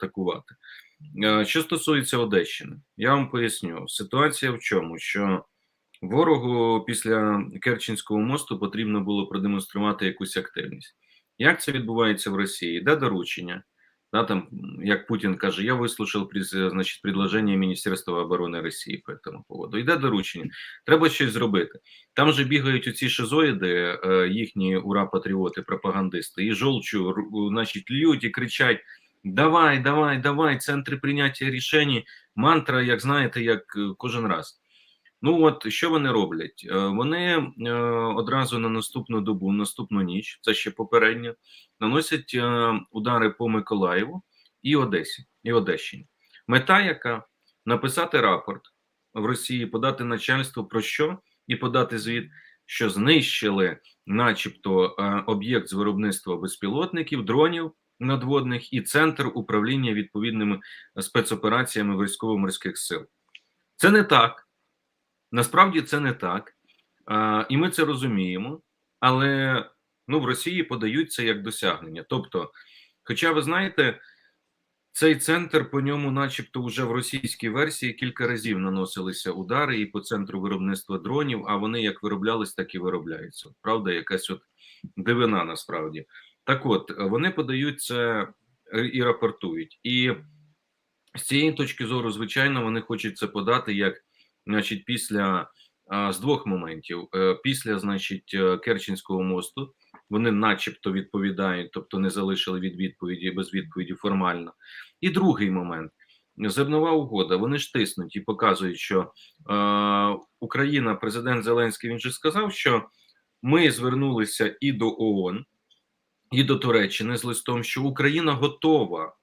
атакувати. Е, Що стосується Одещини, я вам поясню. Ситуація в чому? Що ворогу після Керченського мосту потрібно було продемонструвати якусь активність. Як це відбувається в Росії? Де доручення? Да, там, як Путін каже, я вислушав значить, предложення Міністерства оборони Росії по цьому поводу. Йде доручення. Треба щось зробити. Там же бігають оці шизоїди, е, їхні ура-патріоти, пропагандисти, і жолчу, значить, лють і кричать: Давай, давай, давай, центри прийняття рішень, мантра, як знаєте, як е, кожен раз. Ну от що вони роблять? Е, Вони е, одразу на наступну добу, наступну ніч, це ще попередньо, наносять удари по Миколаєву і Одесі, і Одещині. Мета яка написати рапорт в Росії, подати начальству про що і подати звіт, що знищили, начебто, об'єкт з виробництва безпілотників, дронів надводних і центр управління відповідними спецопераціями військово-морських сил. Це не так. Насправді це не так, а, і ми це розуміємо, але ну, в Росії подають це як досягнення. Тобто, хоча ви знаєте, цей центр по ньому, начебто, вже в російській версії кілька разів наносилися удари і по центру виробництва дронів, а вони як вироблялись, так і виробляються. Правда, якась от дивина насправді. Так от, вони подають це і рапортують. І з цієї точки зору, звичайно, вони хочуть це подати як значить, після з двох моментів: Е, після, значить, е, Керченського мосту вони, начебто, відповідають, тобто не залишили від відповіді без відповіді формально. І другий момент. Зернова угода, вони ж тиснуть і показують, що е, Україна, президент Зеленський, він же сказав, що ми звернулися і до ООН, і до Туреччини з листом, що Україна готова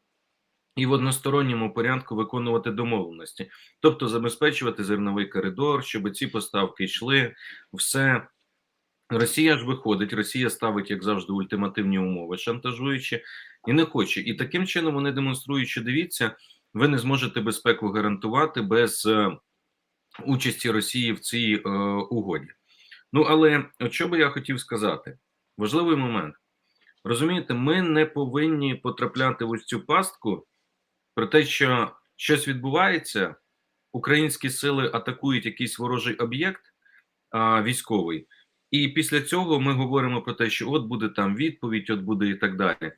і в односторонньому порядку виконувати домовленості, тобто забезпечувати зерновий коридор, щоб ці поставки йшли, все. Росія ж виходить, Росія ставить, як завжди, ультимативні умови, шантажуючи і не хоче. І таким чином вони демонструють, що дивіться, ви не зможете безпеку гарантувати без е, участі Росії в цій е, угоді. Ну але що би я хотів сказати, важливий момент. Розумієте, ми не повинні потрапляти в ось цю пастку про те, що щось відбувається, українські сили атакують якийсь ворожий об'єкт а, військовий, і після цього ми говоримо про те, що от буде там відповідь, от буде і так далі.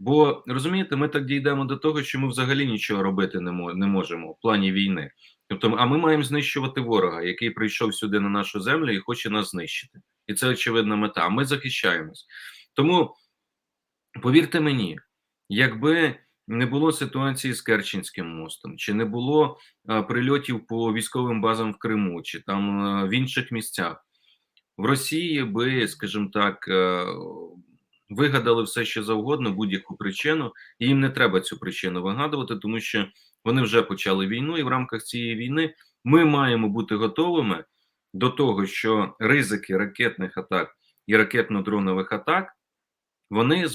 Бо розумієте, ми так дійдемо до того, що ми взагалі нічого робити не, мо- не можемо в плані війни. Тобто, а ми маємо знищувати ворога, який прийшов сюди на нашу землю і хоче нас знищити. І це очевидна мета. Ми захищаємось. Тому повірте мені, якби не було ситуації з Керченським мостом, чи не було прильотів по військовим базам в Криму, чи там в інших місцях, в Росії би, скажімо так, е, вигадали все, що завгодно, будь-яку причину, і їм не треба цю причину вигадувати, тому що вони вже почали війну, і в рамках цієї війни ми маємо бути готовими до того, що ризики ракетних атак і ракетно-дронових атак вони